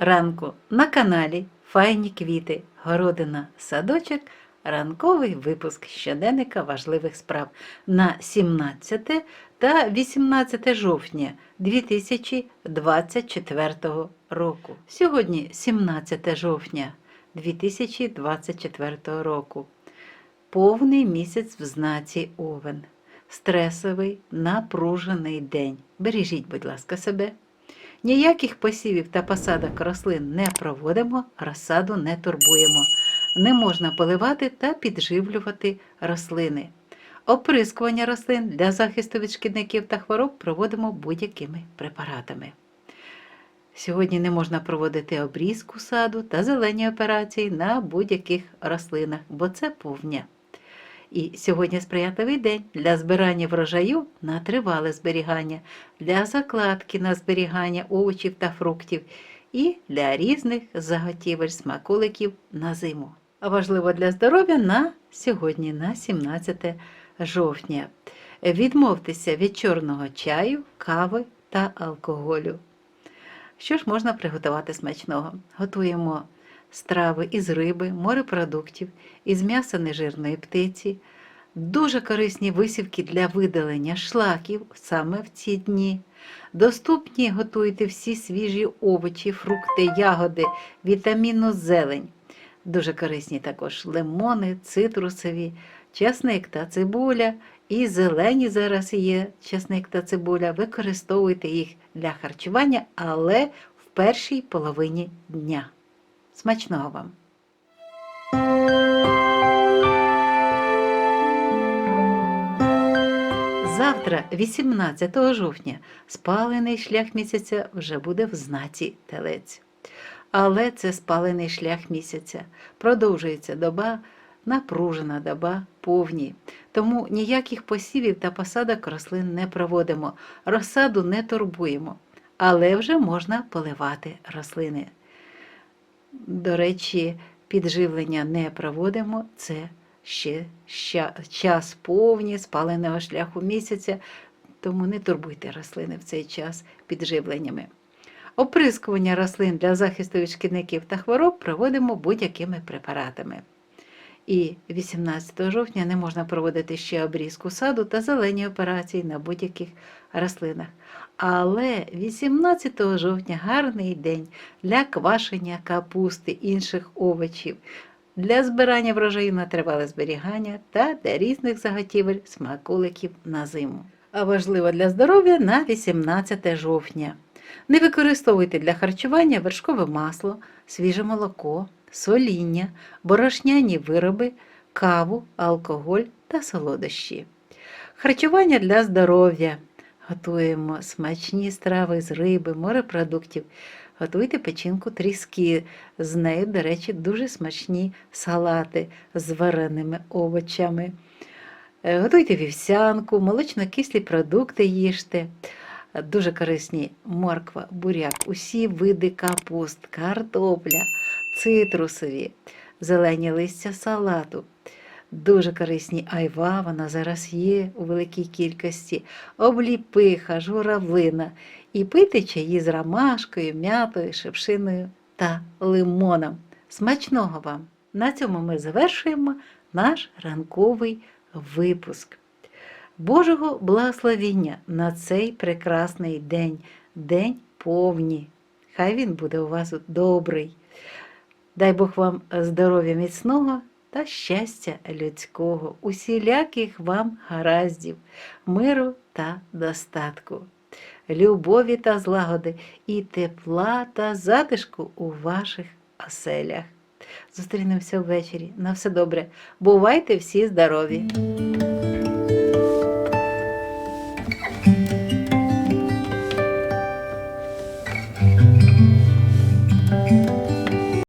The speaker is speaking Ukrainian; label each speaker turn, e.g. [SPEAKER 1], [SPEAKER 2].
[SPEAKER 1] ранку на каналі Файні квіти, городина, садочок, ранковий випуск щоденника важливих справ на 17 та 18 жовтня 2024 року. Сьогодні 17 жовтня 2024 року. Повний місяць в знаці Овен. Стресовий, напружений день. Бережіть, будь ласка, себе. Ніяких посівів та посадок рослин не проводимо, розсаду не турбуємо. Не можна поливати та підживлювати рослини. Оприскування рослин для захисту від шкідників та хвороб проводимо будь-якими препаратами. Сьогодні не можна проводити обрізку саду та зелені операції на будь-яких рослинах, бо це повня. І сьогодні сприятливий день для збирання врожаю на тривале зберігання, для закладки на зберігання овочів та фруктів і для різних заготівель смаколиків на зиму. Важливо для здоров'я на сьогодні, на 17 жовтня. Відмовтеся від чорного чаю, кави та алкоголю. Що ж можна приготувати смачного? Готуємо страви із риби, морепродуктів, із м'яса нежирної птиці, дуже корисні висівки для видалення шлаків саме в ці дні. Доступні готуйте всі свіжі овочі, фрукти, ягоди, вітамінну зелень. Дуже корисні також лимони, цитрусові, часник та цибуля. І зелені зараз є часник та цибуля. Використовуйте їх для харчування, але в першій половині дня. Смачного вам! Завтра, 18 жовтня, спалений шлях місяця вже буде в знаці телець. Але це спалений шлях місяця. Продовжується доба, напружена доба повні. Тому ніяких посівів та посадок рослин не проводимо, розсаду не турбуємо, але вже можна поливати рослини. До речі, підживлення не проводимо, це ще час повні спаленого шляху місяця, тому не турбуйте рослини в цей час підживленнями. Оприскування рослин для захисту від шкідників та хвороб проводимо будь-якими препаратами. І 18 жовтня не можна проводити ще обрізку саду та зелені операції на будь-яких рослинах. Але 18 жовтня гарний день для квашення капусти, інших овочів, для збирання врожаю на тривале зберігання та для різних заготівель смаколиків на зиму. А важливо для здоров'я на 18 жовтня. Не використовуйте для харчування вершкове масло, свіже молоко, соління, борошняні вироби, каву, алкоголь та солодощі. Харчування для здоров'я. Готуємо смачні страви з риби, морепродуктів. Готуйте печінку тріски. З нею, до речі, дуже смачні салати з вареними овочами. Е, Готуйте вівсянку, молочно-кислі продукти їжте. Дуже корисні морква, буряк, усі види капуст, картопля, цитрусові, зелені листя салату. Дуже корисні айва, вона зараз є у великій кількості, обліпиха, журавлина. І пити чаї з ромашкою, м'ятою, шипшиною та лимоном. Смачного вам! На цьому ми завершуємо наш ранковий випуск. Божого благословіння на цей прекрасний день, день повні. Хай він буде у вас добрий. Дай Бог вам здоров'я міцного та щастя людського, усіляких вам гараздів, миру та достатку, любові та злагоди і тепла та затишку у ваших оселях. Зустрінемося ввечері. На все добре. Бувайте всі здорові!